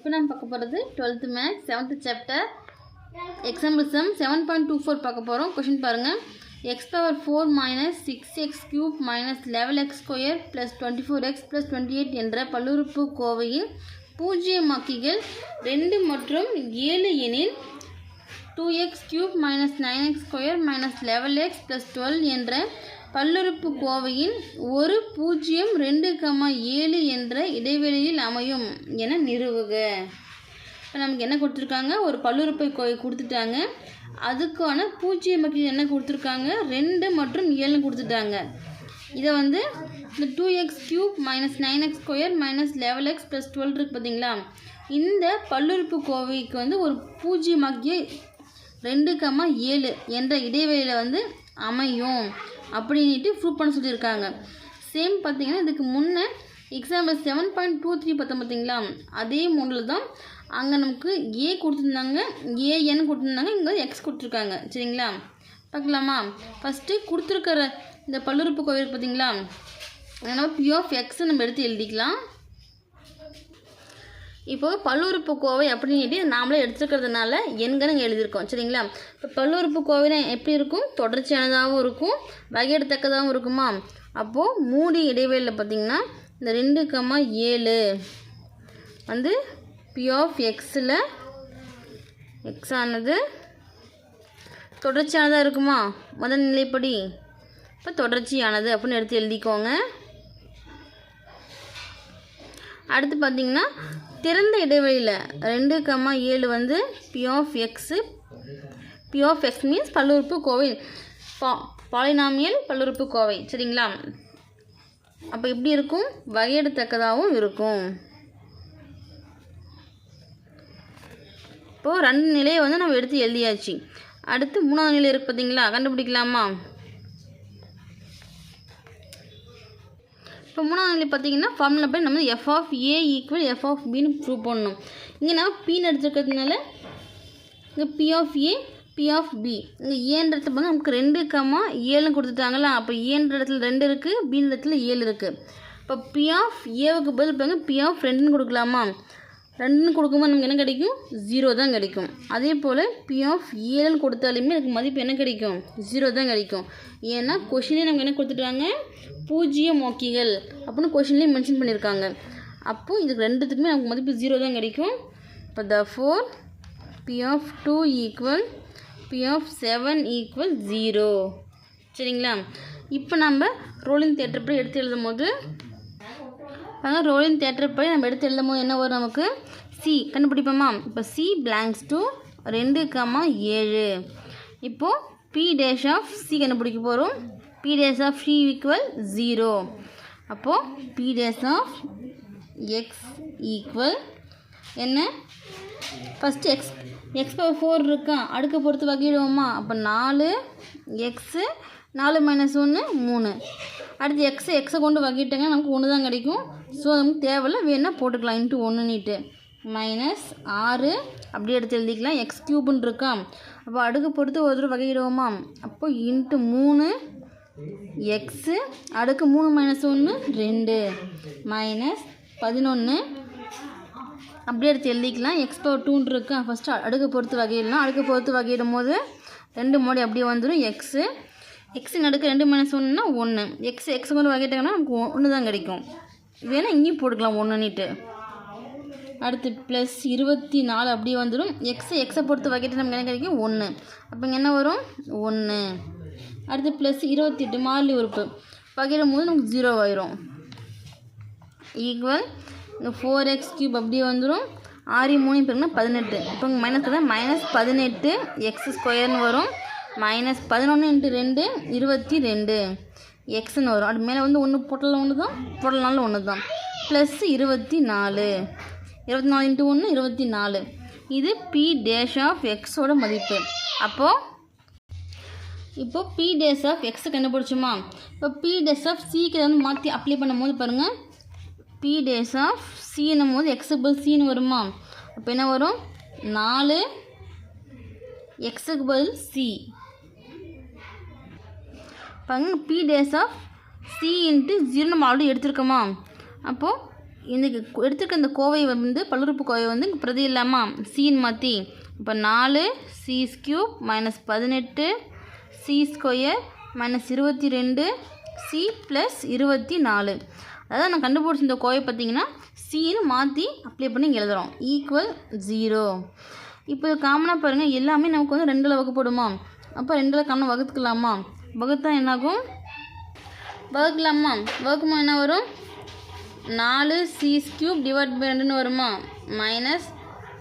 இப்போ நம்ம பார்க்க போகிறது twelfth maths seventh chapter example sum seven point two four பார்க்க போகிறோம். கொஷின் பாருங்கள். X power four minus six x cube minus eleven x square plus twenty four x plus twenty eight என்ற பல்லுறுப்பு கோவையின் பூஜ்ஜியமாக்கிகள் ரெண்டு மற்றும் ஏழு எனில் two x cube minus nine x square minus eleven x plus twelve என்ற பல்லுறுப்பு கோவையின் ஒரு பூஜ்ஜியம் ரெண்டு கமா ஏழு என்ற இடைவெளியில் அமையும் என நிறுவுக. இப்போ நமக்கு என்ன கொடுத்துருக்காங்க? ஒரு பல்லுறுப்பை கோவை கொடுத்துட்டாங்க. அதுக்கான பூஜ்ஜிய மக்கள் என்ன கொடுத்துருக்காங்க? ரெண்டு மற்றும் ஏழுன்னு கொடுத்துட்டாங்க. இதை வந்து இந்த two x cube minus nine x square minus eleven x plus twelve இருக்குது பார்த்தீங்களா இந்த பல்லுறுப்பு கோவைக்கு வந்து ஒரு பூஜ்ஜியமாக்கிய ரெண்டு கமா ஏழு என்ற இடைவெளியில் வந்து அமையும். அப்படின்ட்டு ப்ரூவ் பண்ண சொல்லியிருக்காங்க. சேம் பார்த்தீங்கன்னா இதுக்கு முன்னே example seven point two three பார்த்தோம் பார்த்தீங்களா? அதே மூணில் தான் அங்கே நமக்கு ஏ கொடுத்துருந்தாங்க ஏஎன் கொடுத்துருந்தாங்க இங்கே எக்ஸ் கொடுத்துருக்காங்க. சரிங்களா? பார்க்கலாமா? ஃபஸ்ட்டு கொடுத்துருக்கிற இந்த பல்லுறுப்பு கோவில் பார்த்தீங்களா? அதனால் பி ஆஃப் எக்ஸ் நம்ம எடுத்து எழுதிக்கலாம். இப்போ பல்லுறுப்பு கோவை சொல்லி நாமளே எடுத்துருக்கிறதுனால எண்கணங்க எழுதியிருக்கோம் சரிங்களா? இப்போ பல்லுறுப்பு கோவைனா எப்படி இருக்கும்? தொடர்ச்சியானதாகவும் இருக்கும் வகையெடுத்தக்கதாகவும் இருக்குமா? அப்போது மூடி இடைவெளியில் பார்த்திங்கன்னா இந்த ரெண்டு கம்மா ஏழு வந்து பி ஆஃப் எக்ஸில் எக்ஸ் ஆனது தொடர்ச்சியானதாக இருக்குமா? முதல் நிலைப்படி. இப்போ தொடர்ச்சியானது அப்படின்னு எடுத்து எழுதிக்கோங்க. அடுத்து பார்த்தீங்கன்னா திறந்த இடைவெளியில் ரெண்டு கம்மா ஏழு வந்து P of x P x means பல்லுறுப்பு கோவை. பா பாலினாமியல் பல்லுறுப்பு கோவை. சரிங்களா? அப்போ எப்படி இருக்கும். வகையெடுத்தக்கதாகவும் இருக்கும். இப்போது ரெண்டு நிலையை வந்து நம்ம எடுத்து எழுதியாச்சு. அடுத்து மூணாவது நிலை இருக்குது பார்த்தீங்களா? கண்டுபிடிக்கலாமா? இப்போ மூணாவது நிலை பார்த்தீங்கன்னா ஃபார்முலா போய் நம்ம F of A equal F of pin prove பண்ணணும். இங்கே நம்ம பின்னு எடுத்துருக்கிறதுனால இங்கே P of A P of B இங்கே ஏன்ற இடத்துல பார்த்தா நமக்கு ரெண்டு கம்மா ஏழுன்னு கொடுத்துட்டாங்களா அப்போ ஏன்ற இடத்துல ரெண்டு இருக்குது பின்ற இடத்துல ஏழு இருக்குது இப்போ பி ஆஃப் ஏவுக்கு பதில் பாருங்க பி ஆஃப் ரெண்டுன்னு கொடுக்கலாமா? ரெண்டுன்னு கொடுக்கும்போது நமக்கு என்ன கிடைக்கும்? ஜீரோ தான் கிடைக்கும். அதே போல் பி ஆஃப் ஏழுன்னு கொடுத்தாலுமே எனக்கு மதிப்பு என்ன கிடைக்கும்? ஜீரோ தான் கிடைக்கும். ஏன்னா கொஷினே நமக்கு என்ன கொடுத்துட்டாங்க? பூஜ்ஜிய மோக்கிகள் அப்படின்னு கொஷின்லேயே மென்ஷன் பண்ணியிருக்காங்க. அப்போது இதுக்கு ரெண்டுத்துக்குமே நமக்கு மதிப்பு ஜீரோ தான் கிடைக்கும். இப்போ the four P of two equal P of seven equal zero சரிங்களா? இப்போ நம்ம ரோலிங் தேட்டர் எடுத்து எழுதும் போது அதான் ரோலிங் தேட்டர் படி நம்ம எடுத்து எழுதும் போது என்ன வரும் நமக்கு? சி கண்டுபிடிப்போமா? இப்போ சி பிளாங்க்ஸ் டு ரெண்டு கம்மா ஏழு. இப்போது பி டேஷ் ஆஃப் சி கண்டுபிடிக்க போகிறோம் P dash of C equal zero அப்போது P dash of x equal என்ன? First x x power four இருக்கா? அடுக்க பொறுத்து வகையிடுவோமா அப்போ நாலு எக்ஸு நாலு மைனஸ் ஒன்று மூணு. அடுத்து எக்ஸை எக்ஸை கொண்டு வகிட்டங்க நமக்கு ஒன்று தான் கிடைக்கும் ஸோ நமக்கு தேவையில்ல வேணால் போட்டுக்கலாம். இன்ட்டு ஒன்றுன்னுட்டு மைனஸ் ஆறு அப்படியே எடுத்து எழுதிக்கலாம். எக்ஸ் க்யூப்னு இருக்கா? அப்போ அடுக்கு பொறுத்து ஒரு தடவை வகையிடுவோமா அப்போ இன்ட்டு மூணு எக்ஸு அடுக்கு மூணு மைனஸ் ஒன்று ரெண்டு. மைனஸ் பதினொன்று அப்படியே எடுத்து எழுதிக்கலாம். எக்ஸ் பவர் டூன்னு ஃபஸ்ட்டு அடுக்கு பொறுத்து வகையிடலாம். அடுக்கு பொறுத்து வகையிடும் போது ரெண்டு மோடி அப்படியே வந்துடும் எக்ஸு எக்ஸு நடுக்க ரெண்டு மைனஸ் ஒன்றுனா ஒன்று எக்ஸ் எக்ஸ் கொண்டு வகையிட்டாங்கன்னா நமக்கு ஒன்று தான் கிடைக்கும். வேணால் இங்கேயும் போட்டுக்கலாம். ஒன்றுன்னுட்டு அடுத்து ப்ளஸ் இருபத்தி நாலு அப்படியே வந்துடும் எக்ஸை எக்ஸை பொறுத்து வகைட்டு நமக்கு என்ன கிடைக்கும்? ஒன்று அப்போ இங்கே என்ன வரும்? ஒன்று அடுத்து ப்ளஸ் இருபத்தெட்டு மாறி உறுப்பு. வகையிடும் போது நமக்கு ஜீரோ ஆயிரும். ஈக்குவல் இந்த ஃபோர் எக்ஸ் கியூப் அப்படியே வந்துடும் ஆறு மூணு பேருக்குன்னா பதினெட்டு. இப்போ மைனஸ் தான் மைனஸ் பதினெட்டு எக்ஸ் ஸ்கொயர்னு வரும். மைனஸ் பதினொன்று இன்ட்டு ரெண்டு இருபத்தி ரெண்டு. எக்ஸ்னு வரும். அது மேலே வந்து ஒன்று பொட்டலில் ஒன்று தான் போட்டலனாலும் ஒன்று தான் ப்ளஸ் இருபத்தி நாலு. இருபத்தி நாலு இன்ட்டு ஒன்று இருபத்தி நாலு. இது பி டேஷ் ஆஃப் எக்ஸோட மதிப்பு. அப்போது இப்போது பி டேஸ் ஆஃப் எக்ஸ் கண்டுபிடிச்சோமா? இப்போ பி டேஸ் ஆஃப் சிக்கு வந்து மாற்றி அப்ளை பண்ணும்போது பாருங்கள் பி டேஸ் ஆஃப் சின்னும் போது எக்ஸுக்கு பதில் சின்னு வருமா? அப்போ என்ன வரும்? நாலு எக்ஸுக்கு பதில் சி பாருங்க P dash of C into zero நம்ம ஆல்ரெடி எடுத்திருக்கோமா? அப்போது இந்த எடுத்துருக்க இந்த கோவை வந்து பல்லுறுப்பு கோவை வந்து இங்க பிரதி இல்லாமா சின்னு மாற்றி இப்போ நாலு சி கியூப் மைனஸ் பதினெட்டு சி ஸ்கொயர் மைனஸ் இருபத்தி ரெண்டு சி ப்ளஸ் இருபத்தி நாலு. அதாவது நான் கண்டுபிடிச்ச இந்த கோவை பார்த்தீங்கன்னா சின்னு மாற்றி அப்ளை பண்ணி எழுதுகிறோம் ஈக்குவல் ஜீரோ இப்போ காமனாக பாருங்கள் எல்லாமே நமக்கு வந்து ரெண்டில் வகுப்படுமா? அப்போ ரெண்டில் காமனாக வகுத்துக்கலாமா? வகுத்தா என்னாகும்? வகுக்கலாமா? வகுக்குமா என்ன வரும்? நாலு சி ஸ்கியூப் டிவைட் பை ரெண்டுன்னு வருமா? மைனஸ்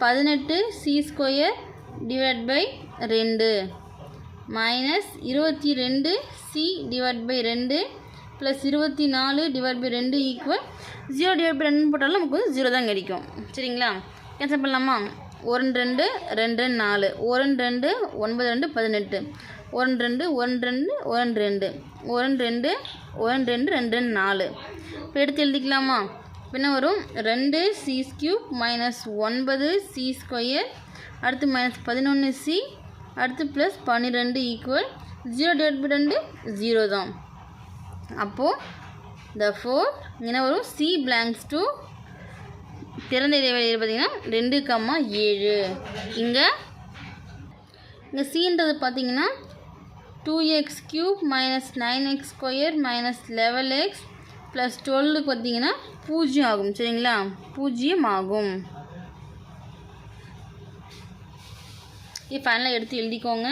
பதினெட்டு சி ஸ்கொயர் டிவைட் பை ரெண்டு. மைனஸ் இருபத்தி ரெண்டு சி டிவைட் பை ரெண்டு ப்ளஸ் இருபத்தி நாலு டிவைட் பை ரெண்டு ஈக்குவல் ஜீரோ டிவைட் பை ரெண்டு போட்டாலும் நமக்கு வந்து ஜீரோ தான் கிடைக்கும் சரிங்களா? கேன்சல் பண்ணலாமா? ஒரு ரெண்டு ரெண்டு நாலு. ஒரு ரெண்டு ஒன்பது ரெண்டு பதினெட்டு. ஒன் ரெண்டு ஒன் ரெண்டு ஒன் ரெண்டு. ஒன் ரெண்டு ஒன் ரெண்டு ரெண்டு ரெண்டு நாலு. இப்போ எடுத்து எழுதிக்கலாமா? பின்ன என்ன வரும்? ரெண்டு சி ஸ்கியூப் மைனஸ் ஒன்பது சி ஸ்கொயர் அடுத்து மைனஸ் பதினொன்று சி அடுத்து ப்ளஸ் பன்னிரெண்டு ஈக்குவல் ஜீரோ டிவைட் பை ரெண்டு ஜீரோ தான். அப்போது த ஃபோர் என்ன வரும் சி பிளாங்க்ஸ் டூ திறந்த இடைவெளி பார்த்திங்கன்னா ரெண்டு கம்மா ஏழு. இங்கே இங்கே சின்றது பார்த்தீங்கன்னா two x cube minus nine x square minus eleven x plus டுவெல்லுக்கு பார்த்தீங்கன்னா பூஜ்ஜியம் ஆகும் சரிங்களா? பூஜ்ஜியம் ஆகும். இது ஃபைனலாக எடுத்து எழுதிக்கோங்க.